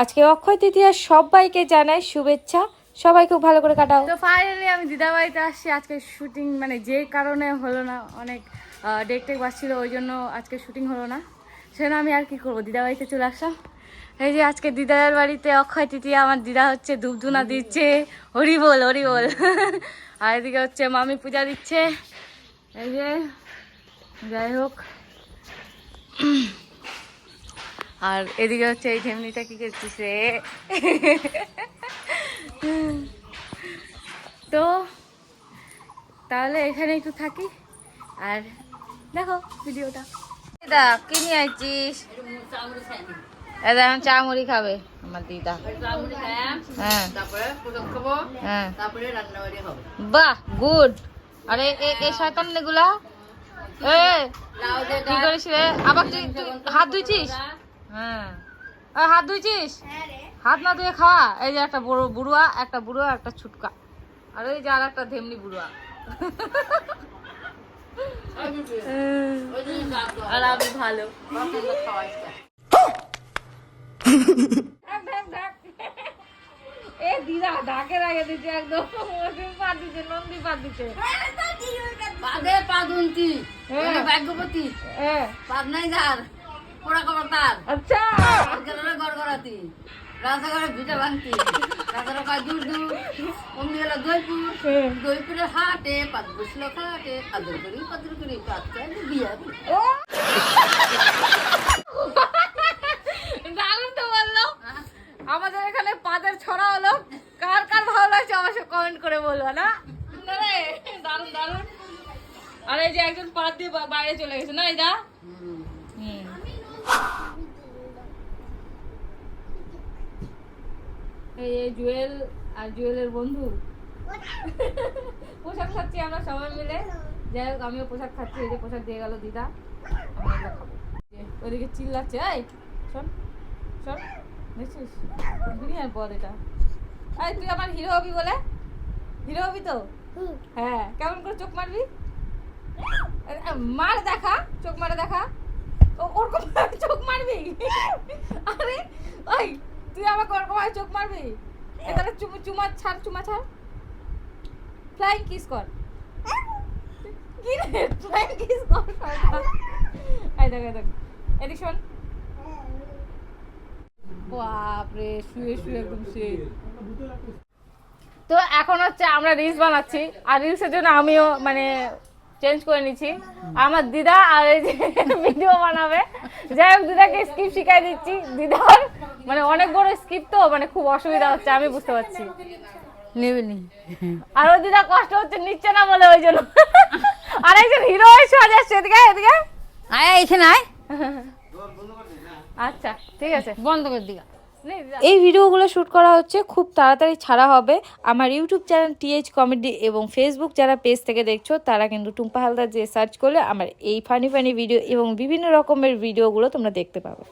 আজকে অক্ষয় তৃতীয়া সবাইকে জানাই শুভেচ্ছা। সবাই খুব ভালো করে কাটাও। তো ফাইনালি আমি দিদাবাড়িতে আসছি। আজকে শুটিং মানে যে কারণে হলো না, অনেক ডেক টেক বাজছিল, ওই জন্য আজকে শুটিং হলো না। সেজন্য আমি আর কি করব? দিদাবাড়িতে চলে আসলাম। এই যে আজকে দিদার বাড়িতে অক্ষয় তৃতীয়া, আমার দিদা হচ্ছে ধূপধুনা দিচ্ছে। হরি বল হরি বল। আর এদিকে হচ্ছে মামি পূজা দিচ্ছে। এই যে, যাই হোক। আর এদিকে হচ্ছে এই ঢেমনিটা কি রে? তো তাহলে এখানে একটু থাকি। আর দেখো ভিডিওটা। দিদা, কি নিয়ে এখন চা মুড়ি খাবে আমার দিদা। হ্যাঁ। হ্যাঁ। বাহ গুড আরে, এ- শয়তান এগুলা? এ, কি করিস রে? আবার তুই হাত ধুইছিস? হ্যাঁ। হাত ধুইছিস? হাত না ধুয়ে খাওয়া। এই যে একটা বড় বুড়ুয়া একটা বুড়ুয়া একটা ছুটকা। আর ওই যে আর একটা ধেমনি বুড়ুয়া। আর আমি ভালো। এ দিদা ডাকে রাখে দিচ্ছে একদম। পাত দিচ্ছে নন্দী পাত দিচ্ছে পাদে পাদুন্তি। হ্যাঁ। ভাগ্যবতী। হ্যাঁ। পাদ নাই যার পোড়া কবর তার। আচ্ছা। আজকালের গড়গড়াতি। রাজাঘরে ভিটা ভাঙতি। রাজার কাজ দূর দূর? অমনি গেল দইপুর দইপুরের হাটে পাত বসল খাটে আদর করি পাদর করি পাত চাই বিয়া ও। দারুণ তো বলল। আমাদের এখানে পাদের ছড়া হলো। কার কার ভালো লাগছে অবশ্যই কমেন্ট করে বলব না? দারুণ দারুণ। আর এই যে একজন পাত দিয়ে বাইরে চলে গেছে না এটা এই জুয়েল আর জুয়েলের বন্ধু? পোশাক খাচ্ছি আমরা সবাই মিলে। যাই হোক আমিও পোশাক খাচ্ছি এই যে পোশাক দিয়ে গেল দিদা। খাব। চিল্লাচ্ছে এই শোন শোন দেখছিস? পদ এটা। এই তুই আমার হিরো হবি বলে? হিরো হবি তো? হ্যাঁ কেমন করে চোখ মারবি? মার দেখা চোখ মারে দেখা। ওরকম চোখ মারবি? আরে ওই তুই আমাকে ওরকম চোখ মারবি? এখানে চুমু চুমা ছাড় চুমা ছাড়। ফ্লাইং কিস কর। কি রে? ফ্লাইং কিস কর। এই দেখ দেখ। এদিক শোন। বাপরে শুয়ে শুয়ে একদম শুয়ে। তো এখন হচ্ছে আমরা রিলস বানাচ্ছি। আর রিলসের জন্য আমিও মানে চেঞ্জ করে নিচ্ছি। আমার দিদা আর এই যে ভিডিও বানাবে। যাই হোক দিদাকে স্কিপ শিখাই দিচ্ছি। দিদার মানে অনেক বড় স্কিপ তো মানে খুব অসুবিধা হচ্ছে আমি বুঝতে পারছি। নেবেনি আর ওই দিদা কষ্ট হচ্ছে নিচ্ছে না বলে ওই জন্য। আর একজন হিরো এসে যাচ্ছে এদিকে এদিকে আয় এখানে আয়। আচ্ছা ঠিক আছে। বন্ধ করে দিগা। এই ভিডিওগুলো শ্যুট করা হচ্ছে, খুব তাড়াতাড়ি ছাড়া হবে। আমার YouTube channel T H comedy এবং ফেসবুক যারা পেজ থেকে দেখছ, তারা কিন্তু টুম্পা হালদার যে সার্চ করলে আমার এই ফানি ফানি ভিডিও এবং বিভিন্ন রকমের ভিডিওগুলো তোমরা দেখতে পাবে।